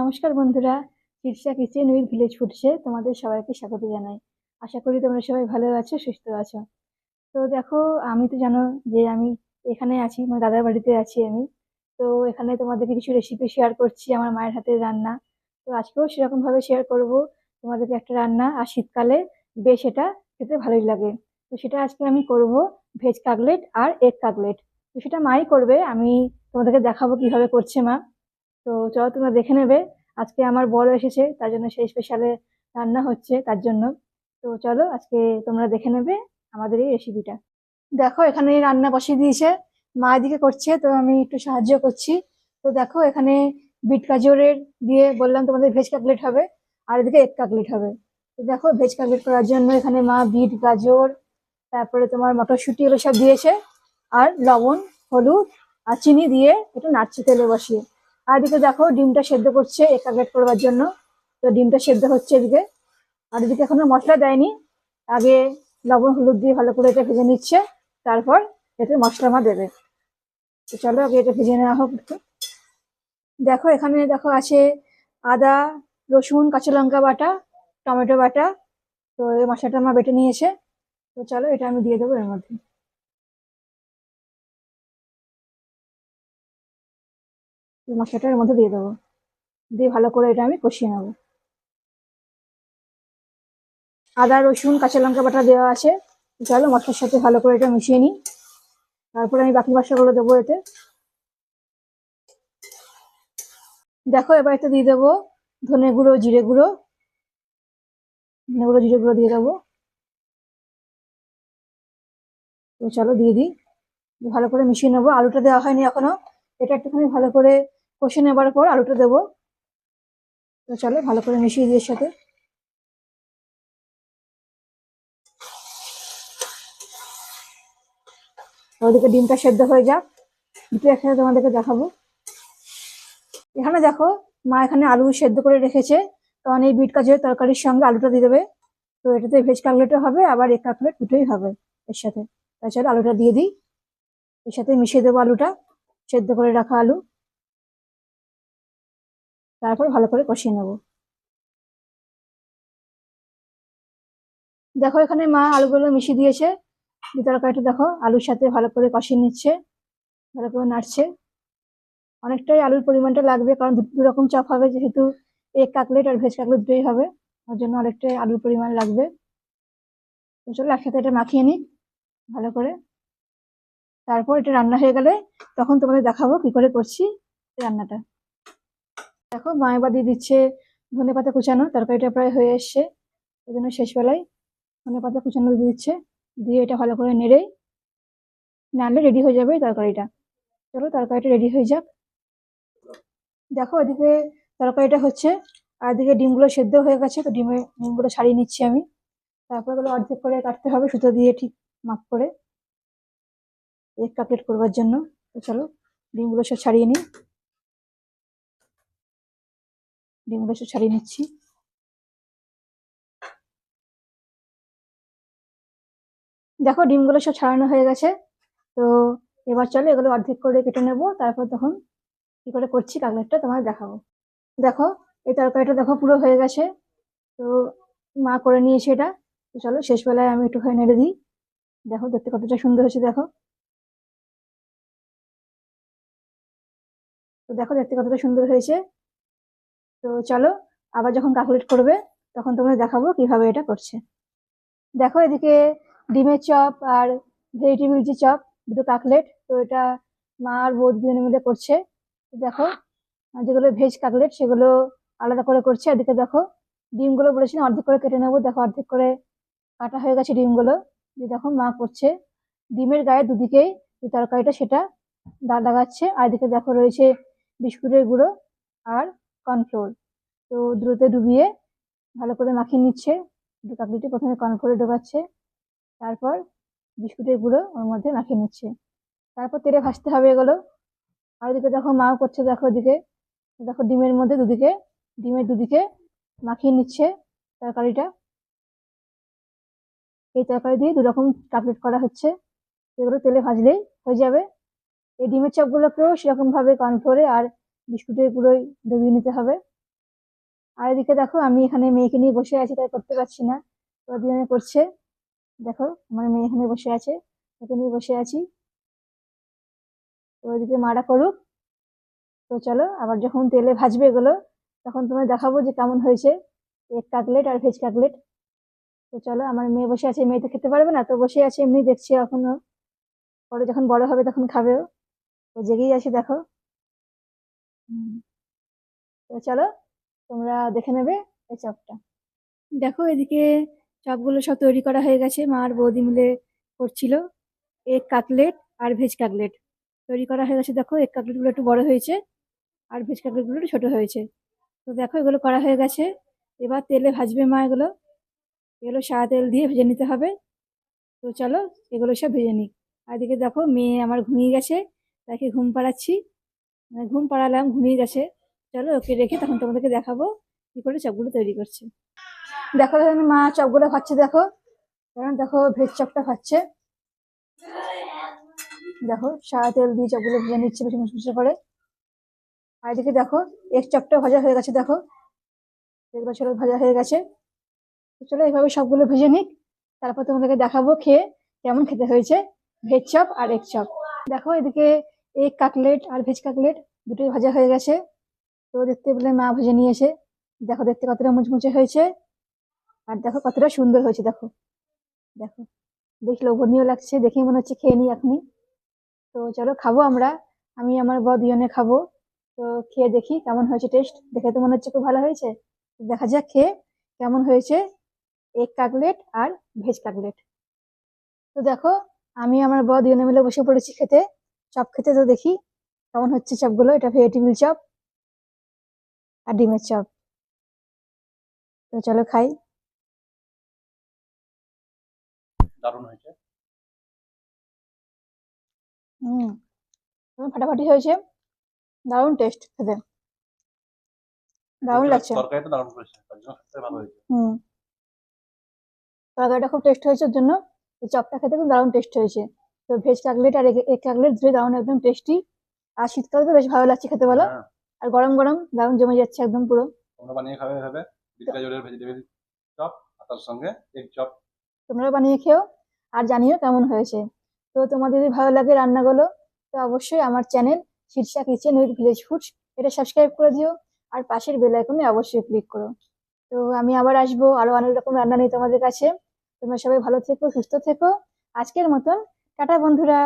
নমস্কার বন্ধুরা Shirsha kitchen with village ফুডসে তোমাদের সবাইকে স্বাগত জানাই। আশা করি তোমরা সবাই ভালো আছো, সুস্থ আছো। তো দেখো, আমি তো জানো যে আমি এখানে আছি, আমার দাদার বাড়িতে আছি আমি। তো এখানে তোমাদেরকে কিছু রেসিপি শেয়ার করছি আমার মায়ের হাতের রান্না। তো আজকেও সেরকমভাবে শেয়ার করব, তোমাদেরকে একটা রান্না। আর শীতকালে বেশ এটা খেতে ভালোই লাগে। তো সেটা আজকে আমি করব ভেজ কাকলেট আর এগ কাকলেট তো সেটা মাই করবে, আমি তোমাদেরকে দেখাবো কীভাবে করছে মা। তো চলো তোমরা দেখে নেবে। আজকে আমার বড় এসেছে, তার জন্য সেই স্পেশালে রান্না হচ্ছে, তার জন্য। তো চলো আজকে তোমরা দেখে নেবে আমাদের এই রেসিপিটা দেখো, এখানে রান্না বসিয়ে দিয়েছে। মা এদিকে করছে, তো আমি একটু সাহায্য করছি। তো দেখো, এখানে বিট গাজরের দিয়ে বললাম তোমাদের ভেজ কাকলেট হবে, আর এদিকে এক কাকলেট হবে। তো দেখো ভেজ কাকলেট করার জন্য এখানে মা বিট, গাজর, তারপরে তোমার মটরশুঁটি এগুলো সব দিয়েছে, আর লবণ, হলুদ, আর চিনি দিয়ে একটু নাড়ছে তেলে বসিয়ে। আর এদিকে দেখো ডিমটা সেদ্ধ করছে এক কাকলেট করবার জন্য। তো ডিমটা সেদ্ধ হচ্ছে এদিকে। আর এদিকে এখনও মশলা দেয়নি। আগে লবণ, হলুদ দিয়ে ভালো করে এটা ভেজে নিচ্ছে। তারপর এতে মশলা মা দেবে। তো চলো আগে এটা ভেজে নেওয়া হোক দেখো এখানে দেখো আছে আদা, রসুন, কাঁচা লঙ্কা বাটা, টমেটো বাটা। তো এই মশলাটা মা বেটে নিয়েছে। তো চলো এটা আমি দিয়ে দেবো এর মধ্যে। এই মধ্যে দিয়ে দেবো। দিয়ে ভালো করে এটা আমি কষিয়ে নেব। আদা, রসুন, কাঁচা লঙ্কা বাটা দেওয়া আছে। চলো মশলার সাথে ভালো করে এটা মিশিয়ে নিই। তারপরে আমি বাকি মশলাগুলো দেবো এতে। দেখো, এবার এতে দিয়ে দেবো ধনে গুঁড়ো, জিরে গুঁড়ো। ধনে গুঁড়ো, জিরে গুঁড়ো দিয়ে দেবো। তো চলো দিয়ে দিই। ভালো করে মিশিয়ে নেব। আলুটা দেওয়া হয়নি এখনও। এটা একটুখানি ভালো করে কষে নেবার পর আলুটা দেবো। তো চলো, ভালো করে মিশিয়ে দিয়ে সাথে। ওদিকে ডিমটা সেদ্ধ হয়ে যাক। দুটো একসাথে তোমাদেরকে দেখাবো। এখানে দেখো, মা এখানে আলু সেদ্ধ করে রেখেছে। কারণ এই বিট কাজের তরকারির সঙ্গে আলুটা দিয়ে দেবে। তো এটাতে ভেজ কাকলেটও হবে, আবার এক কাকলেট দুটোই হবে এর সাথে। তাছাড়া আলুটা দিয়ে দিই। এর সাথে মিশিয়ে দেবো আলুটা। সেদ্ধ করে রাখা আলু। তারপর ভালো করে কষিয়ে নেব। দেখো এখানে মা আলুগুলো মিশিয়ে দিয়েছে। দিয়ে তরকারিটা দেখো আলুর সাথে ভালো করে কষিয়ে নিচ্ছে, ভালো করে নাড়ছে। অনেকটাই আলুর পরিমাণটা লাগবে কারণ দু রকম চপ হবে যেহেতু এগ কাকলেট আর ভেজ কাকলেট দুটোই হবে, ওর জন্য অনেকটাই আলুর পরিমাণ লাগবে। চলো একসাথে এটা মাখিয়ে নিই ভালো করে। তারপর এটা রান্না হয়ে গেলে তখন তোমাদের দেখাবো কি করে করছি রান্নাটা। দেখো মা এবার দিয়ে দিচ্ছে ধনে পাতা কুচানো, তরকারিটা প্রায় হয়ে এসছে। ওই জন্য শেষবেলায় ধনে পাতা কুচানো দিয়ে দিচ্ছে। দিয়ে এটা ভালো করে নেড়েই নাড়লে রেডি হয়ে যাবে তরকারিটা। চলো, তরকারিটা রেডি হয়ে যাক। দেখো, এদিকে তরকারিটা হচ্ছে, আর এদিকে ডিমগুলো সেদ্ধ হয়ে গেছে, তো ডিমের ডিমগুলো ছাড়িয়ে নিচ্ছি আমি। তারপরে এগুলো অর্ধেক করে কাটতে হবে, সুতো দিয়ে ঠিক মাপ করে। এক কাকলেট করবার জন্য। তো চলো, ডিমগুলো সব ছাড়িয়ে নিই। ডিমগুলো সব ছাড়িয়ে নিচ্ছি। দেখো ডিমগুলো সব ছাড়ানো হয়ে গেছে। তো এবার চলো এগুলো অর্ধেক করে কেটে নেব। তারপর তখন কি করে করছি কাকলেটটা তোমার দেখাবো। দেখো এই তরকারিটা দেখো পুরো হয়ে গেছে। তো মা করে নিয়েছে এটা। তো চলো শেষবেলায় আমি একটুখানি নেড়ে দিই। দেখো দেখতে কতটা সুন্দর হয়েছে, দেখো। তো দেখো দেখতে কতটা সুন্দর হয়েছে। তো চলো, আবার যখন কাকলেট করবে, তখন তোমাদের দেখাবো কীভাবে এটা করছে। দেখো এদিকে ডিমের চপ আর ভেজিটেবিল যে চপ, দুটো কাকলেট তো এটা মা আর বৌদি দুজনের মধ্যে করছে। দেখো যেগুলো ভেজ কাকলেট সেগুলো আলাদা করে করছে। এদিকে দেখো, ডিমগুলো বলেছিলাম অর্ধেক করে কেটে নেব। দেখো, অর্ধেক করে কাটা হয়ে গেছে ডিমগুলো। যে দেখো মা করছে। ডিমের গায়ে দুদিকেই যে তরকারিটা, সেটা দাগ লাগাচ্ছে। আর এদিকে দেখো রয়েছে বিস্কুটের গুঁড়ো আর কর্নফ্লোর তো দ্রুত ডুবিয়ে ভালো করে মাখিয়ে নিচ্ছে। কাকলিটি প্রথমে কর্নফ্লোরে ঢোকাচ্ছে তারপর বিস্কুটের গুঁড়ো ওর মধ্যে মাখিয়ে নিচ্ছে। তারপর তেলে ভাজতে হবে এগুলো। আর ওদিকে দেখো মাও করছে দেখো ওদিকে দেখো ডিমের মধ্যে দুদিকে, ডিমের দুদিকে মাখিয়ে নিচ্ছে তরকারিটা। এই তরকারি দিয়ে দু রকম কাটলেট করা হচ্ছে। এগুলো তেলে ভাজলেই হয়ে যাবে। এই ডিমের চপগুলোকেও সেরকমভাবে কর্নফ্লোরে আর বিস্কুটের গুঁড়োই ডুবিয়ে নিতে হবে। আর এদিকে দেখো, আমি এখানে মেয়েকে নিয়ে বসে আছি, তাই করতে পারছি না। দুজনে করছে। দেখো, আমার মেয়ে এখানে বসে আছে ওকে নিয়ে বসে আছি। তো ওইদিকে মারা করুক। তো চলো, আবার যখন তেলে ভাজবে এগুলো, তখন তোমায় দেখাবো যে কেমন হয়েছে। এগ কাটলেট আর ভেজ কাকলেট। তো চলো, আমার মেয়ে বসে আছে, মেয়ে তো খেতে পারবে না, তো বসে আছে, এমনি দেখছি এখনও। পরে যখন বড় হবে তখন খাবেও তো জেগেই আছে, দেখো। তো চলো তোমরা দেখে নেবে এই চপটা। দেখো এদিকে চপগুলো সব তৈরি করা হয়ে গেছে। মা আর বৌদি মিলে করছিল এগ কাটলেট আর ভেজ কাটলেট। তৈরি করা হয়ে গেছে দেখো এগ কাটলেটগুলো একটু বড় হয়েছে আর ভেজ কাটলেটগুলো একটু ছোট হয়েছে। তো দেখো এগুলো করা হয়ে গেছে। এবার তেলে ভাজবে মা এগুলো। এগুলো সাদা তেল দিয়ে ভেজে নিতে হবে। তো চলো এগুলো সব ভেজে নিই। আর এদিকে দেখো মেয়ে আমার ঘুমিয়ে গেছে তাকে ঘুম পাড়াচ্ছি। মানে ঘুম পাড়ালাম, ঘুমিয়ে গেছে। চলো ওকে রেখে তখন তোমাদেরকে দেখাবো কি করে চপগুলো তৈরি করছে। দেখো এখানে মা চপগুলো খাচ্ছে দেখো। কারণ দেখো ভেজ চপটা খাচ্ছে। দেখো সাদা তেল দিয়ে চপগুলো ভেজে নিচ্ছে বেশি মুচমুচে করে। আর এদিকে দেখো এক চপটা ভাজা হয়ে গেছে দেখো। এগুলো চলো ভাজা হয়ে গেছে। চলো এইভাবে সবগুলো ভেজে নিক। তারপর তোমাদেরকে দেখাবো খেয়ে কেমন খেতে হয়েছে। ভেজ চপ আর এক চপ। দেখো এদিকে এগ কাটলেট আর ভেজ কাটলেট দুটোই ভাজা হয়ে গেছে। তো দেখতে পেলে মা ভেজে নিয়েছে দেখো দেখতে কতটা মুচমুচে হয়েছে। আর দেখো কতটা সুন্দর হয়েছে, দেখো। দেখো, বেশ লোভনীয় লাগছে দেখেই মনে হচ্ছে খেয়ে নিই এখনই। তো চলো খাব আমরা, আমি আমার বর দুজনে খাব। তো খেয়ে দেখি কেমন হয়েছে টেস্ট দেখে তো মনে হচ্ছে খুব ভালো হয়েছে। দেখা যাক খেয়ে কেমন হয়েছে এগ কাটলেট আর ভেজ কাটলেট। তো দেখো, আমি আমার বর দুজনে মিলে বসে পড়েছি খেতে। চপ খেতে তো দেখি কেমন হচ্ছে চপগুলো? এটা ভেজিটেবিল চপ আর ডিমের চপ। তো চলো খাই। দারুণ হয়েছে। হুম ফাটাফাটি হয়েছে। দারুণ টেস্ট খেতে। দারুণ লাগছে। তরকারিটা দারুণ করেছে ভালো হয়েছে। হুম। তরকারিটা খুব টেস্ট হয়েছে ওর জন্য। এই চপটা খেতে খুব দারুণ টেস্ট হয়েছে। তো ভেজ কাটলেট আর এগ কাটলেট দুটোই দারুণ একদম টেস্টি আর শীতকালে তো বেশ ভালো লাগছে খেতে বলো। হ্যাঁ, আর গরম গরম দারুণ জমে যাচ্ছে একদম পুরো। তোমরা বানিয়ে খাবে এভাবে বিট গাজরের ভেজিটেবিল চপ আর তার সঙ্গে এগ চপ। তোমরা বানিয়ে খেও আর জানিও কেমন হয়েছে। তো তোমাদের যদি ভালো লাগে রান্নাগুলো তো অবশ্যই আমার channel Shirsha kitchen with village foods এটা সাবস্ক্রাইব করে দিও আর পাশের বেল আইকনে অবশ্যই ক্লিক করো। তো আমি আবার আসব আরও অনেক রকম রান্না নিয়ে তোমাদের কাছে। তোমরা সবাই ভালো থেকো সুস্থ থেকো। আজকের মতন টাটা বন্ধুরা।